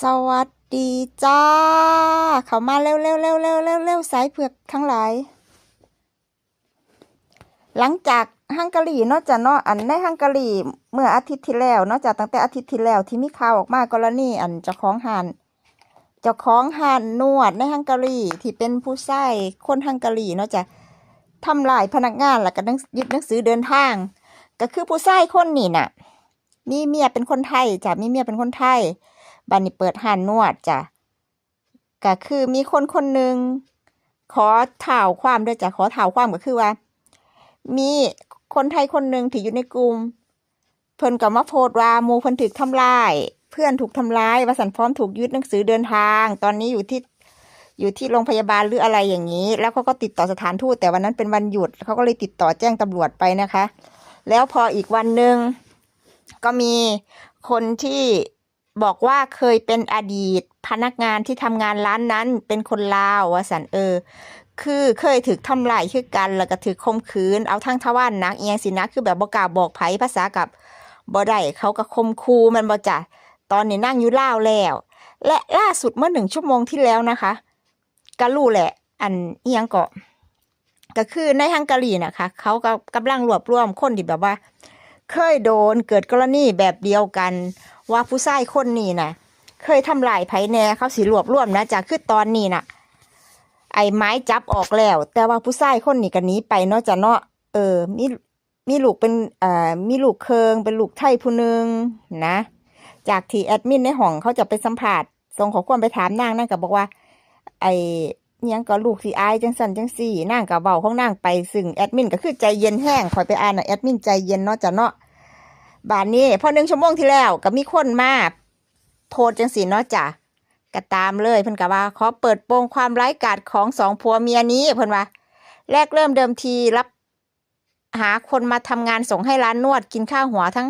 สวัสดีจ้า เขามาเร็วเร็วเร็วเร็วเร็วเร็วสายเผือกทั้งหลาย หลังจากฮังการีเนอกจากเนาะอันในฮังการีเมื่ออาทิตย์ที่แล้วเนอกจากตั้งแต่อาทิตย์ที่แล้วที่มีข่าวออกมากรณีอันเจ้าของหานเจ้าของหานนวดในฮังการีที่เป็นผู้ใช้คนฮังการีเนาะจะทำลายพนักงานแล้วก็นังยึดหนังสือเดินทาง ก็คือผู้ใช้คนนี่น่ะ มีเมียเป็นคนไทยจ้ะมีเมียเป็นคนไทย บันนี้เปิดห้านนวดจ้ะก็คือมีคนคนหนึ่งขอถ่าวความด้วยจ้ะขอถ่าวความก็คือว่า มีคนไทยคนหนึ่งที่อยู่ในกลุ่มเพิ่นก็มาโพสต์ว่ามูเพิ่นถูกทำลายเพื่อนถูกทำร้ายว่าสันพร้อมถูกยึดหนังสือเดินทาง ตอนนี้อยู่ที่อยู่ที่โรงพยาบาลหรืออะไรอย่างนี้ แล้วเขาก็ติดต่อสถานทูตแต่วันนั้นเป็นวันหยุดเขาก็เลยติดต่อแจ้งตำรวจไปนะคะ แล้วพออีกวันหนึ่งก็มีคนที่ บอกว่าเคยเป็นอดีต พนักงานที่ทำงานร้านนั้นเป็นคนลาวว่าสันเออ คือเคยถึกทำลายคือกัน แล้วก็ถือคมขืน เอาทั้งทวารหนักเอียงสินะคือแบบบอกล้าบอกไผภาษากับบ่ได้เขาก็คมคูมันบ่จ้ะตอนนี้นั่งอยู่ล่าวแล้ว และล่าสุดเมื่อหนึ่งชั่วโมงที่แล้วนะคะก็รู้แหละ อันเอียงเกาะก็คือในฮังการีนะคะเขาก็กำลังรวบรวมคนที่แบบว่า เคยโดนเกิดกรณีแบบเดียวกัน ว่าผู้ชายคนนี้น่ะ เคยทำลายไผแน่เขาสิรวบรวมนะจ้ะคือตอนนี้น่ะ ไอ้ไม้จับออกแล้ว แต่ว่าผู้ชายคนนี้ก็หนีไปเนาะจะเนาะเออมีมีลูกเป็นเอ่อมีลูกเคิงเป็นลูกไทยผู้หนึ่งนะ จากที่แอดมินในห้องเขาจะไปสัมผัสส่งขอความไปถามนางนั่นก็บอกว่า ไอ ยังก็ลูกสิอายจังสันจังสี่นางก็เบาของนางไปซึ่งแอดมินก็คือใจเย็นแห้งคอยไปอ่านนะแอดมินใจเย็นเนาะจ้ะเนาะบานนี้พอหนึ่งชั่วโมงที่แล้วก็มีคนมาโพสจังสีเนาะจ้ะก็ตามเลยเพิ่นก็ว่าขอเปิดโปงความไร้กาจของสองผัวเมียนี้เพิ่นว่า แรกเริ่มเดิมทีรับหาคนมาทำงานส่งให้ร้านนวดกินข้าวหัวทั้ง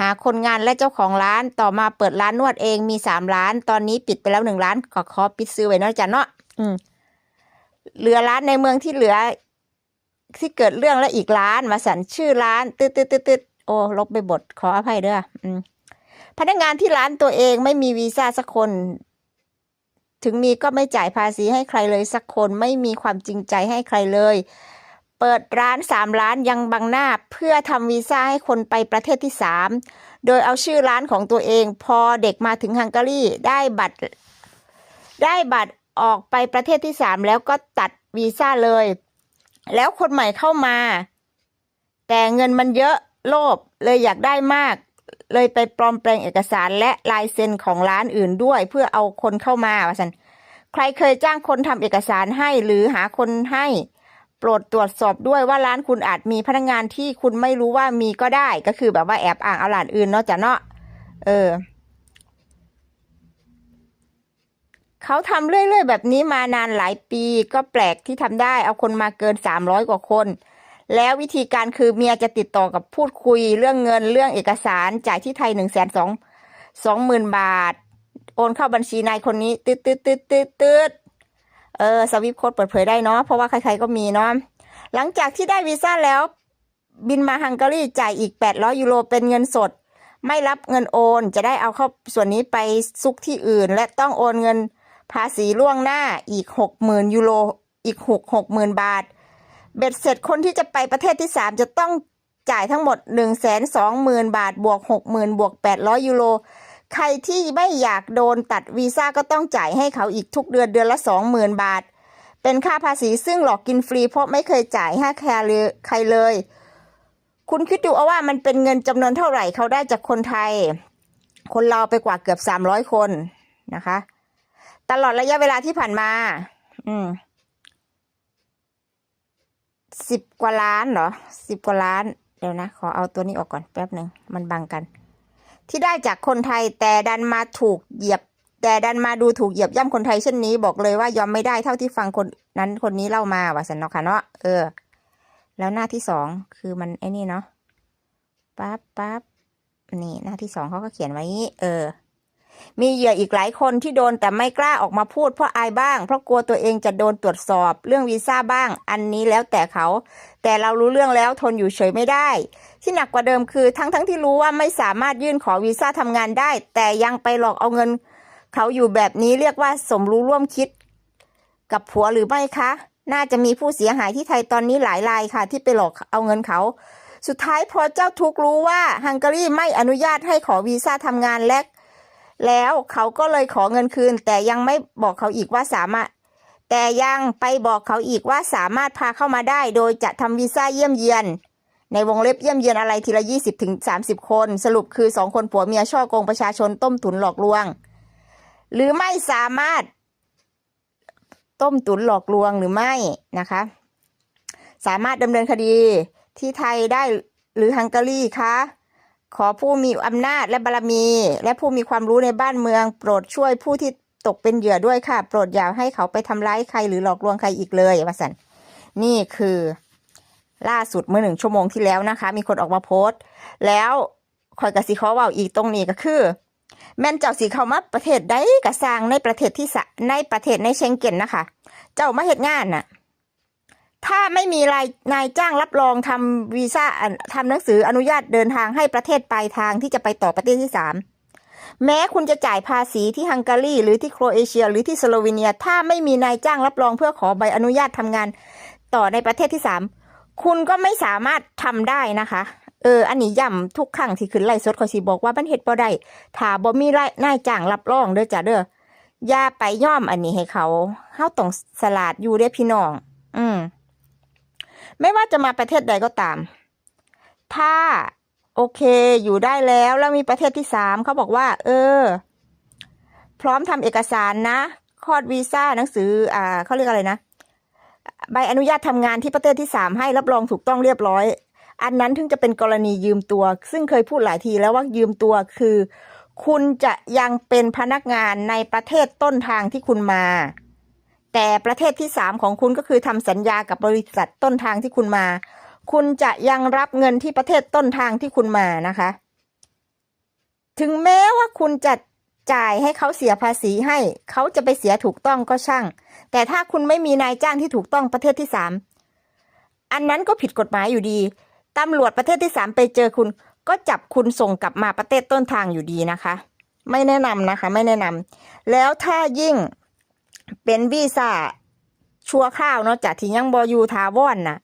หาคนงานและเจ้าของร้านต่อมาเปิดร้านนวดเองมีสามร้าน ตอนนี้ปิดไปแล้วหนึ่งร้านก็ขอปิดซื้อไว้เนาะจ้ะเนาะอืม เหลือร้านในเมืองที่เหลือ ที่เกิดเรื่องและอีกร้านมาสันชื่อร้านตืดตืดตืดตืดโอ้ลบไปบทขออภัยเด้ออืมพนักงานที่ร้านตัวเองไม่มีวีซ่าสักคน ถึงมีก็ไม่จ่ายภาษีให้ใครเลยสักคนไม่มีความจริงใจให้ใครเลย เปิดร้านสามร้านยังบังหน้าเพื่อทำวีซ่าให้คนไปประเทศที่สามโดยเอาชื่อร้านของตัวเอง พอเด็กมาถึงฮังการีได้บัตร ได้บัตร ออกไปประเทศที่สามแล้วก็ตัดวีซ่าเลย แล้วคนใหม่เข้ามา แต่เงินมันเยอะโลภเลยอยากได้มาก เลยไปปลอมแปลงเอกสารและลายเซ็นของร้านอื่นด้วย เพื่อเอาคนเข้ามาว่าสันใครเคยจ้างคนทำเอกสารให้หรือหาคนให้โปรดตรวจสอบด้วยว่าร้านคุณอาจมีพนักงานที่คุณไม่รู้ว่ามีก็ได้ ก็คือแบบว่าแอบอ้างเอาร้านอื่นเนาะจ้ะเนาะเออ เขาทำเรื่อยๆแบบนี้มานานหลายปีก็แปลกที่ทำได้เอาคนมาเกินสามร้อยกว่าคน แล้ววิธีการคือเมียจะติดต่อกับพูดคุยเรื่องเงินเรื่องเอกสารจ่ายที่ไทยหนึ่งแสนสองสองหมื่นบาท โอนเข้าบัญชีนายคนนี้ตืดตืดตืดตืดตืดเออสวิปโค้ดเปิดเผยได้เนาะเพราะว่าใครๆก็มีเนาะหลังจากที่ได้วีซ่าแล้ว บินมาฮังการีจ่ายอีกแปดร้อยยูโรเป็นเงินสด ไม่รับเงินโอนจะได้เอาเข้าส่วนนี้ไปซุกที่อื่น และต้องโอนเงิน ภาษีล่วงหน้าอีกหกหมื่นยูโรอีกหกหกหมื่นบาท เบ็ดเสร็จคนที่จะไปประเทศที่สามจะต้องจ่ายทั้งหมดหนึ่งแสนสองหมื่นบาทบวกหกหมื่นบวกแปดร้อยยูโรใครที่ไม่อยากโดนตัดวีซ่าก็ต้องจ่ายให้เขาอีกทุกเดือนเดือนละสองหมื่นบาท เป็นค่าภาษีซึ่งหลอกกินฟรีเพราะไม่เคยจ่ายให้ใครเลยครเลยคุณคิดดูเอาว่ามันเป็นเงินจำนวนเท่าไหร่เขาได้จากคนไทย คนเราไปกว่าเกือบสามร้อยคนนะคะ ตลอดระยะเวลาที่ผ่านมา อืมสิบกว่าล้านเหรอสิบกว่าล้าน เดี๋ยวนะ ขอเอาตัวนี้ออกก่อนแป๊บหนึ่ง มันบังกัน ที่ได้จากคนไทยแต่ดันมาถูกเหยียบ แต่ดันมาดูถูกเหยียบย่ำคนไทยเช่นนี้ บอกเลยว่ายอมไม่ได้เท่าที่ฟังคนนั้นคนนี้เล่ามาว่าสันเนาะค่ะเนาะเออ แล้วหน้าที่สองคือมันไอ้นี่เนาะปั๊บปั๊บนี่หน้าที่สองเขาก็เขียนไว้ เออ มีเหยื่ออีกหลายคนที่โดนแต่ไม่กล้าออกมาพูดเพราะอายบ้าง เพราะกลัวตัวเองจะโดนตรวจสอบเรื่องวีซ่าบ้าง อันนี้แล้วแต่เขา แต่เรารู้เรื่องแล้วทนอยู่เฉยไม่ได้ ที่หนักกว่าเดิมคือ ทั้งทั้งที่รู้ว่าไม่สามารถยื่นขอวีซ่าทำงานได้ แต่ยังไปหลอกเอาเงิน เขาอยู่แบบนี้เรียกว่าสมรู้ร่วมคิด กับผัวหรือไม่คะ น่าจะมีผู้เสียหายที่ไทยตอนนี้หลายรายค่ะ ที่ไปหลอกเอาเงินเขาสุดท้ายพอเจ้าทุกรู้ว่าฮังการีไม่อนุญาตให้ขอวีซ่าทำงานและ แล้วเขาก็เลยขอเงินคืน แต่ยังไม่บอกเขาอีกว่าสามารถ แต่ยังไปบอกเขาอีกว่าสามารถพาเข้ามาได้ โดยจะทำวีซ่าเยี่ยมเยียนในวงเล็บเยี่ยมเยียนอะไรทีละยี่สิบถึงสามสิบคน สรุปคือสองคนผัวเมียช่อโกงประชาชนต้มตุนหลอกลวง หรือไม่สามารถ ต้มตุนหลอกลวงหรือไม่นะคะ สามารถดำเนินคดีที่ไทยได้หรือฮังการีคะ ขอผู้มีอำนาจและบารมี และผู้มีความรู้ในบ้านเมือง โปรดช่วยผู้ที่ตกเป็นเหยื่อด้วยค่ะ โปรดอย่าให้เขาไปทำร้ายใครหรือหลอกลวงใครอีกเลยว่าสันนี่คือล่าสุดเมื่อหนึ่งชั่วโมงที่แล้วนะคะ มีคนออกมาโพสต์ แล้วคอยกระสิขอว่าอีกตรงนี้ก็คือ แม่นเจ้าสีเขามาประเทศใดกระสร้างในประเทศที่สในประเทศในเชงเก้นนะคะ เจ้ามาเหตุงานน่ะ ถ้าไม่มีรายนายจ้างรับรองทำวีซ่าทำหนังสืออนุญาตเดินทางให้ประเทศปลายทางที่จะไปต่อประเทศที่สามแม้คุณจะจ่ายภาษีที่ฮังการีหรือที่โครเอเชีย หรือที่สโลวีเนีย ถ้าไม่มีนายจ้างรับรองเพื่อขอใบอนุญาตทำงานต่อในประเทศที่สามคุณก็ไม่สามารถทำได้นะคะ เออ อันนี้ย้ำทุกครั้งที่ขึ้นไล่สดขอยสิบอกว่ามันเฮ็ดบ่ได้ถ้าบ่มีรายนายจ้างรับรองเด้อจ้ะเด้ออย่าไปย่อมอันนี้ให้เขาเฮาต้องสลาดอยู่เด้อพี่น้อง อืม ไม่ว่าจะมาประเทศใดก็ตาม ถ้าโอเคอยู่ได้แล้วแล้วมีประเทศที่สามเขาบอกว่า เออ พร้อมทำเอกสารนะคลอดวีซ่าหนังสือ อ่าเขาเรียกอะไรนะ ใบอนุญาตทำงานที่ประเทศที่สามให้รับรองถูกต้องเรียบร้อย อันนั้นถึงจะเป็นกรณียืมตัว ซึ่งเคยพูดหลายทีแล้วว่ายืมตัวคือ คุณจะยังเป็นพนักงานในประเทศต้นทางที่คุณมา แต่ประเทศที่สามของคุณก็คือทำสัญญากับบริษัทต้นทางที่คุณมา คุณจะยังรับเงินที่ประเทศต้นทางที่คุณมานะคะ ถึงแม้ว่าคุณจะจ่ายให้เขาเสียภาษีให้ เขาจะไปเสียถูกต้องก็ช่าง แต่ถ้าคุณไม่มีนายจ้างที่ถูกต้องประเทศที่สามอันนั้นก็ผิดกฎหมายอยู่ดีตำรวจประเทศที่สามไปเจอคุณ ก็จับคุณส่งกลับมาประเทศต้นทางอยู่ดีนะคะ ไม่แนะนำนะคะ ไม่แนะนำแล้วถ้ายิ่ง เป็นวีซ่าชั่วข้าวเนาะจากที่ยังบอยู่ทาวอนน่ะ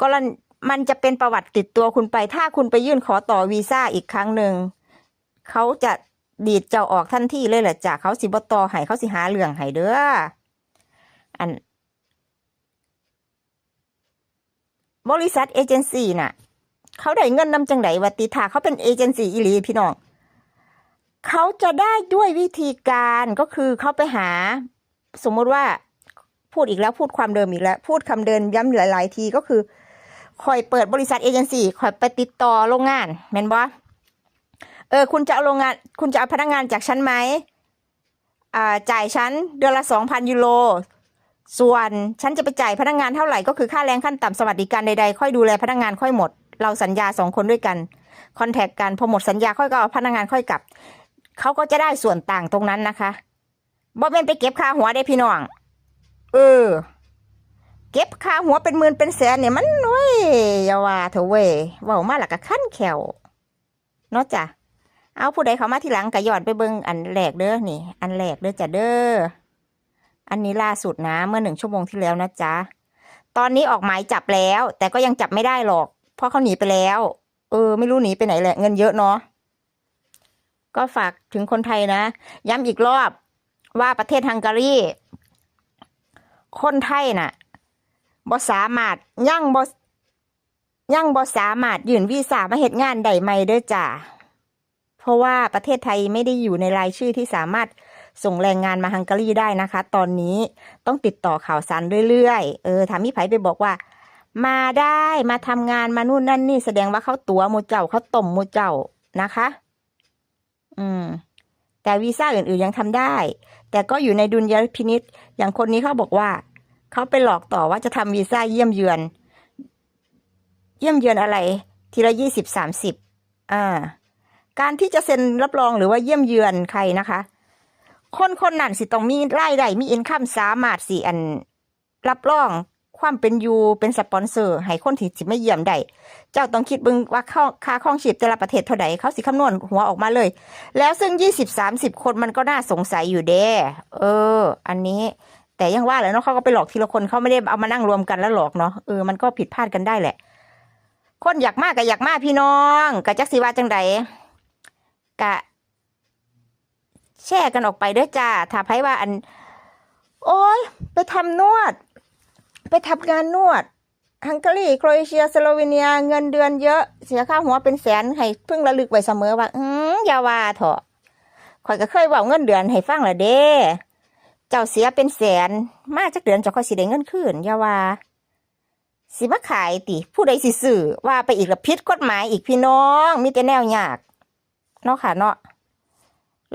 ก็มันจะเป็นประวัติติดตัวคุณไป ถ้าคุณไปยื่นขอต่อวีซ่าอีกครั้งหนึ่งเขาจะดีดเจ้าออกทันทีเลยแหละจ้ะเขาสิบต่อให้เขาสิหาเรื่องให้เด้ออัน บริษัทเอเจนซี่น่ะ เขาได้เงินนำจังไดวัติถาเขาเป็นเอเจนซี่อีหลีพี่น้องเขาจะได้ด้วยวิธีการก็คือเขาไปหา สมมติว่าพูดอีกแล้วพูดความเดิมอีกแล้ว พูดคำเดินย้ำหลาย ๆ ทีก็คือคอยเปิดบริษัทเอเจนซี่คอยไปติดต่อโรงงานแมนบ่เออคุณจะเอาโรงงาน คุณจะเอาพนักงานจากฉันไหมอ่าจ่ายฉันเดือนละสองพันยูโรส่วนฉันจะไปจ่ายพนักงานเท่าไหร่ก็คือค่าแรงขั้นต่ำสวัสดิการใดๆค่อยดูแลพนักงานค่อยหมด เราสัญญาสองคนด้วยกันคอนแทคกันพอหมดสัญญาค่อยก็เอาพนักงานค่อยกลับเขาก็จะได้ส่วนต่างตรงนั้นนะคะ บ่เป็นไปเก็บค่าหัวได้พี่น้อง เออ เก็บค่าหัวเป็นหมื่นเป็นแสนเนี่ยมันเว้ยอย่าว่าเถอะเว้ยว้ามาและก็ขั้นแขวเนาะจ้ะเอาผู้ใดเขามาทีหลังก็ย้อนไปเบิ่งอันแรกเด้อนี่ อันแรกเด้อจ้ะเด้ออันนี้ล่าสุดนะ เมื่อหนึ่งชั่วโมงที่แล้วนะจ๊ะตอนนี้ออกหมายจับแล้ว แต่ก็ยังจับไม่ได้หรอก เพราะเขาหนีไปแล้ว เออ ไม่รู้หนีไปไหนแหละ เงินเยอะเนาะก็ฝากถึงคนไทยนะ ย้ำอีกรอบ ว่าประเทศฮังการีคนไทยน่ะบ่สามารถยังบ่ยังบ่สามารถยื่นวีซ่ามาเฮ็ดงานได้ใหม่เด้อจ้าเพราะว่าประเทศไทยไม่ได้อยู่ในรายชื่อที่สามารถส่งแรงงานมาฮังการีได้นะคะ ตอนนี้ต้องติดต่อข่าวสารเรื่อยๆ เออถามพี่ไผไปบอกว่า มาได้มาทำงานมานู่นนั่นนี่แสดงว่าเขาตัวมูเจ้าเขาต้มมูเจ้านะคะ อืม แต่วีซ่าอื่นๆยังทำได้ แต่ก็อยู่ในดุลยพินิษอย่างคนนี้เขาบอกว่า เขาไปหลอกต่อว่าจะทำวีซ่าเยี่ยมเยือน เยี่ยมเยือนอะไร ทีละยี่สิบสามสิบอ่าการที่จะเซ็นรับรองหรือว่าเยี่ยมเยือนใครนะคะ คนคนนั้นสิต้องมีรายได้มีอินคัมสามารถสิอันรับรอง ความเป็นอยู่เป็นสปอนเซอร์ให้คนที่สิมาเยี่ยมได้เจ้าต้องคิดบิ่งว่าค่าค่าครองชีพแต่ละประเทศเท่าใดเขาสิคำนวณหัวออกมาเลย แล้วซึ่งยี่สิบสามสิบคนมันก็น่าสงสัยอยู่เด้เออ อันนี้แต่ยังว่าแหละเนาะเขาก็ไปหลอกทีละคนเขาไม่ได้เอามานั่งรวมกันแล้วหลอกเนาะเออมันก็ผิดพลาดกันได้แหละ คนอยากมากก็อยากมากพี่น้องกะจักสิว่าจังใดกะ แชร์กันออกไปเด้อจ้าถ้าไผว่าอัน โอ้ยไปทำนวด ไปทำงานนวด ฮังการีโครเอเชียสโลวีเนีย เงินเดือนเยอะ เสียค่าหัวเป็นแสนให้เพิ่งระลึกไว้เสมอว่า อืมอย่าว่าเถอะข่อยก็เคยว่าเงินเดือนให้ฟังละเด้เจ้าเสียเป็นแสน มาจากเดือนจะค่อยสิได้เงินคืนอย่าว่าสิมาขายติ ผู้ใดสิซื้อว่าไปอีกละพิษกฎหมายอีกพี่น้อง มีแต่แนวยากเนาะค่ะเนาะ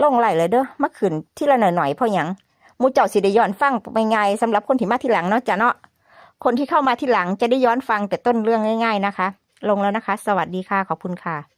ลงไหลเลยเด้อมาขึ้นที่ละหน่อยๆเพราะหยังมูเจ้าสิได้ย้อนฟังไปไงสำหรับคนที่มาที่หลังเนาะจ้ะเนาะ คนที่เข้ามาที่หลังจะได้ย้อนฟังแต่ต้นเรื่องง่าย ๆ นะคะ ลงแล้วนะคะ สวัสดีค่ะ ขอบคุณค่ะ